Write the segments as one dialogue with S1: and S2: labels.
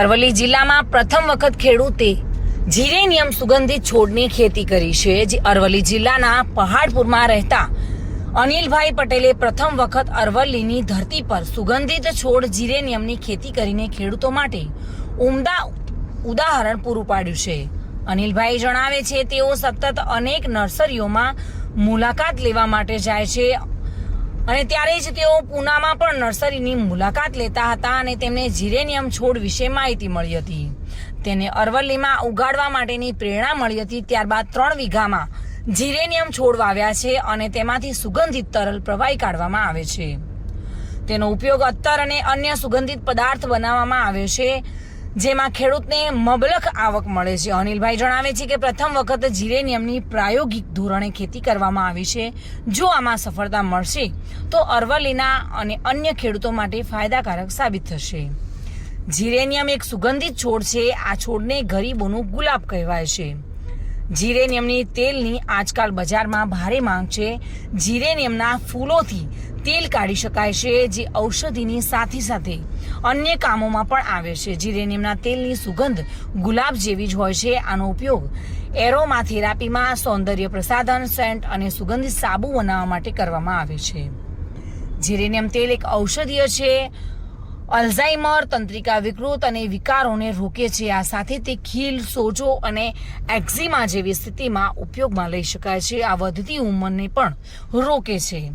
S1: અરવલ્લી જિલ્લામાં પ્રથમ વખત ખેડૂતે જીરેનિયમ સુગંધિત છોડની ખેતી કરી છે, જે અરવલ્લી જિલ્લાના પહાડપુરમાં રહેતા અનિલભાઈ પટેલે પ્રથમ વખત અરવલ્લીની ધરતી પર સુગંધિત છોડ જીરેનિયમની ખેતી કરીને ખેડૂતો માટે ઉમદા ઉદાહરણ પૂરું પાડ્યું છે. અનિલભાઈ જણાવે છે, તેઓ સતત અનેક નર્સરીઓમાં મુલાકાત લેવા માટે જાય છે. અને ત્યારે જ તેઓ પૂનામાં પણ નર્સરીની મુલાકાત લેતા હતા અને તેમને જીરેનિયમ છોડ વિશે માહિતી મળી હતી. તેને અરવલ્લીમાં ઉગાડવા માટેની પ્રેરણા મળી હતી, ત્યારબાદ ત્રણ વીઘામાં જીરેનિયમ છોડ વાવ્યા છે અને તેમાંથી સુગંધિત તરલ પ્રવાહી કાઢવામાં આવે છે. તેનો ઉપયોગ અત્તર અને અન્ય સુગંધિત પદાર્થ બનાવવામાં આવે છે. જેમાં ખેડૂતને મબલખ આવક મળે છે. અનિલભાઈ જણાવે છે કે પ્રથમ વખત જીરેનિયમની પ્રાયોગિક ધોરણે ખેતી કરવામાં આવી છે. જો આમાં સફળતા મળશે, તો અરવલ્લીના અને અન્ય ખેડૂતો માટે ફાયદાકારક સાબિત થશે. જીરેનિયમ એક સુગંધિત છોડ છે. આ છોડને ગરીબોનું ગુલાબ કહેવાય છે. જીરેનિયમની તેલની આજકાલ બજારમાં ભારે માંગ છે. જીરેનિયમના ફૂલોથી તેલ કાઢી શકાય છે, જે ઔષધિની સાથે સાથે અન્ય કામોમાં પણ આવે છે. જીરેનિયમના તેલની સુગંધ ગુલાબ જેવી જ હોય છે. આનો ઉપયોગ એરોમા થેરાપીમાં સૌંદર્ય પ્રસાધન, સેન્ટ અને સુગંધિત સાબુ બનાવવા માટે કરવામાં આવે છે. જીરેનિયમ તેલ એક ઔષધીય છે. અલ્ઝાઇમર, તંત્રિકા વિકૃત અને વિકારોને રોકે છે. આ સાથે તે ખીલ, સોજો અને એક્ઝિમા જેવી સ્થિતિમાં ઉપયોગમાં લઈ શકાય છે. આ વધતી ઉંમરને પણ રોકે છે.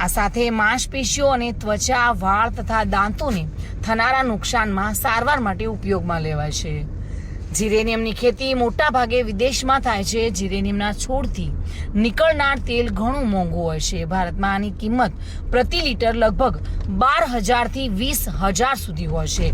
S1: આ સાથે માંસપેશીઓ અને ત્વચા, વાળ તથા દાંતોને થનારા નુકસાનમાં સારવાર માટે ઉપયોગમાં લેવાય છે. જીરેનિયમની ખેતી મોટા ભાગે વિદેશમાં થાય છે. જીરેનિયમના છોડથી નીકળનાર તેલ ઘણું મોંઘું હોય છે. ભારતમાં આની કિંમત પ્રતિ લીટર લગભગ બાર હજારથી વીસ હજાર સુધી હોય છે.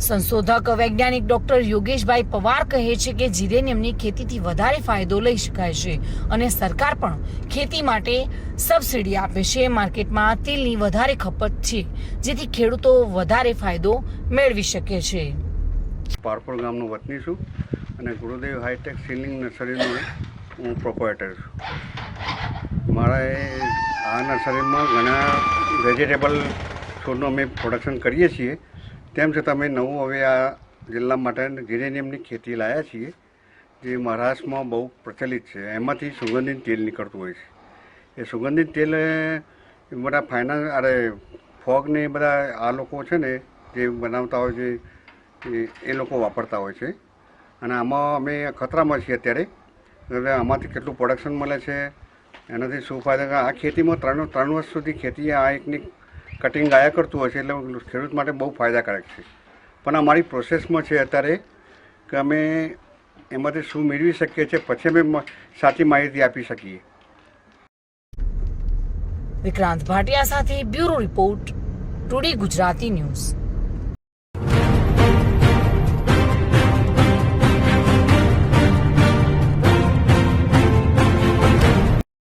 S1: સંશોધક વૈજ્ઞાનિક ડોક્ટર યોગેશભાઈ પવાર કહે છે કે જીરેનિયમની ખેતીથી વધારે ફાયદો લઈ શકાય છે અને સરકાર પણ ખેતી માટે સબસિડી આપે છે. માર્કેટમાં તેલની વધારે ખપત છે, જેથી ખેડૂતો વધારે ફાયદો મેળવી શકે છે.
S2: પારપોર ગામનો વતની છું અને ગુરુદેવ હાઈટેક સીલિંગ નર્સરીનો હું પ્રોપરેટર છું. મારા આ નર્સરીમાં ઘણા વેજીટેબલ છોડનું અમે પ્રોડક્શન કરીએ છીએ. તેમ છતાં અમે નવું હવે આ જિલ્લા માટે જીરેનિયમની ખેતી લાવ્યા છીએ, જે મહારાષ્ટ્રમાં બહુ પ્રચલિત છે. એમાંથી સુગંધિત તેલ નીકળતું હોય છે. એ સુગંધિત તેલ બધા ફાઇનાન્સ અરે ફોગને બધા આ લોકો છે ને, જે બનાવતા હોય છે એ- લોકો વાપરતા હોય છે. અને આમાં અમે ખતરામાં છીએ અત્યારે. એટલે આમાંથી કેટલું પ્રોડક્શન મળે છે, એનાથી શું ફાયદા આ ખેતીમાં ત્રણ ત્રણ વર્ષ સુધી ખેતી આ એકની કટિંગ આયા કરતું હોય છે, એટલે ખેડૂત માટે બહુ ફાયદાકારક છે. પણ અમારી પ્રોસેસમાં છે અત્યારે કે અમે એમાંથી શું મેળવી શકીએ છીએ, પછી અમે સાચી માહિતી આપી શકીએ.
S1: વિક્રાંત ભાટિયા સાથે bureau report, today Gujarati news.